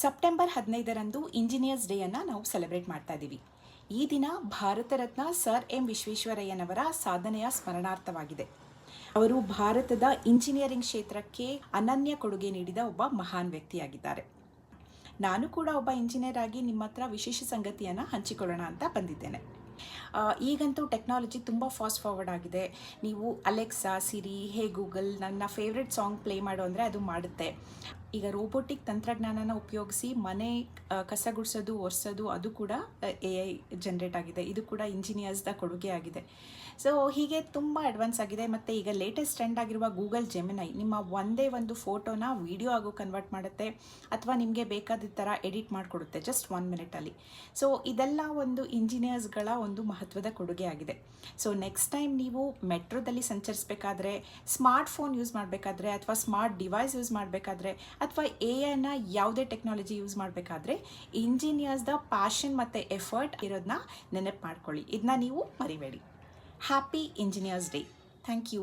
September ಹದಿನೈದರಂದು engineers ಡೇಯನ್ನು ನಾವು celebrate ಮಾಡ್ತಾ ಇದ್ದೀವಿ. ಈ ದಿನ ಭಾರತ ರತ್ನ ಸರ್ ಎಂ ವಿಶ್ವೇಶ್ವರಯ್ಯನವರ ಸಾಧನೆಯ ಸ್ಮರಣಾರ್ಥವಾಗಿದೆ. ಅವರು ಭಾರತದ ಇಂಜಿನಿಯರಿಂಗ್ ಕ್ಷೇತ್ರಕ್ಕೆ ಅನನ್ಯ ಕೊಡುಗೆ ನೀಡಿದ ಒಬ್ಬ ಮಹಾನ್ ವ್ಯಕ್ತಿಯಾಗಿದ್ದಾರೆ. ನಾನು ಕೂಡ ಒಬ್ಬ ಇಂಜಿನಿಯರ್ ಆಗಿ ನಿಮ್ಮ ಹತ್ರ ವಿಶೇಷ ಸಂಗತಿಯನ್ನು ಹಂಚಿಕೊಳ್ಳೋಣ ಅಂತ ಬಂದಿದ್ದೇನೆ. ಈಗಂತೂ ಟೆಕ್ನಾಲಜಿ ತುಂಬ ಫಾಸ್ಟ್ ಫಾರ್ವರ್ಡ್ ಆಗಿದೆ. ನೀವು ಅಲೆಕ್ಸಾ, ಸಿರಿ, ಹೇ ಗೂಗಲ್ ನನ್ನ ಫೇವ್ರೆಟ್ ಸಾಂಗ್ ಪ್ಲೇ ಮಾಡು ಅಂದರೆ ಅದು ಮಾಡುತ್ತೆ. ಈಗ ರೋಬೋಟಿಕ್ ತಂತ್ರಜ್ಞಾನನ ಉಪಯೋಗಿಸಿ ಮನೆ ಕಸ ಗುಡಿಸೋದು ಒರೆಸೋದು ಅದು ಕೂಡ ಎ ಐ ಜನ್ರೇಟ್ ಆಗಿದೆ. ಇದು ಕೂಡ ಇಂಜಿನಿಯರ್ಸ್ದ ಕೊಡುಗೆ ಆಗಿದೆ. ಸೊ ಹೀಗೆ ತುಂಬ ಅಡ್ವಾನ್ಸ್ ಆಗಿದೆ. ಮತ್ತು ಈಗ ಲೇಟೆಸ್ಟ್ ಟ್ರೆಂಡ್ ಆಗಿರುವ ಗೂಗಲ್ ಜೆಮಿನೈ ನಿಮ್ಮ ಒಂದೇ ಒಂದು ಫೋಟೋನ ವಿಡಿಯೋ ಆಗೋ ಕನ್ವರ್ಟ್ ಮಾಡುತ್ತೆ ಅಥವಾ ನಿಮಗೆ ಬೇಕಾದ ಥರ ಎಡಿಟ್ ಮಾಡಿಕೊಡುತ್ತೆ ಜಸ್ಟ್ ಒನ್ ಮಿನಿಟಲ್ಲಿ ಸೊ ಇದೆಲ್ಲ ಒಂದು ಇಂಜಿನಿಯರ್ಸ್ಗಳ ಒಂದು ಮಹತ್ವದ ಕೊಡುಗೆ ಆಗಿದೆ. ಸೊ ನೆಕ್ಸ್ಟ್ ಟೈಮ್ ನೀವು ಮೆಟ್ರೋದಲ್ಲಿ ಸಂಚರಿಸಬೇಕಾದ್ರೆ ಸ್ಮಾರ್ಟ್ ಫೋನ್ ಯೂಸ್ ಮಾಡಬೇಕಾದ್ರೆ ಅಥವಾ ಸ್ಮಾರ್ಟ್ ಡಿವೈಸ್ ಯೂಸ್ ಮಾಡಬೇಕಾದ್ರೆ ಅಥವಾ ಎ ಐನ ಯಾವುದೇ ಟೆಕ್ನಾಲಜಿ ಯೂಸ್ ಮಾಡಬೇಕಾದ್ರೆ ಇಂಜಿನಿಯರ್ಸ್ದ ಪ್ಯಾಷನ್ ಮತ್ತು ಎಫರ್ಟ್ ಇರೋದನ್ನ ನೆನಪು ಮಾಡ್ಕೊಳ್ಳಿ. ಇದನ್ನ ನೀವು ಮರಿಬೇಡಿ. Happy engineers day thank you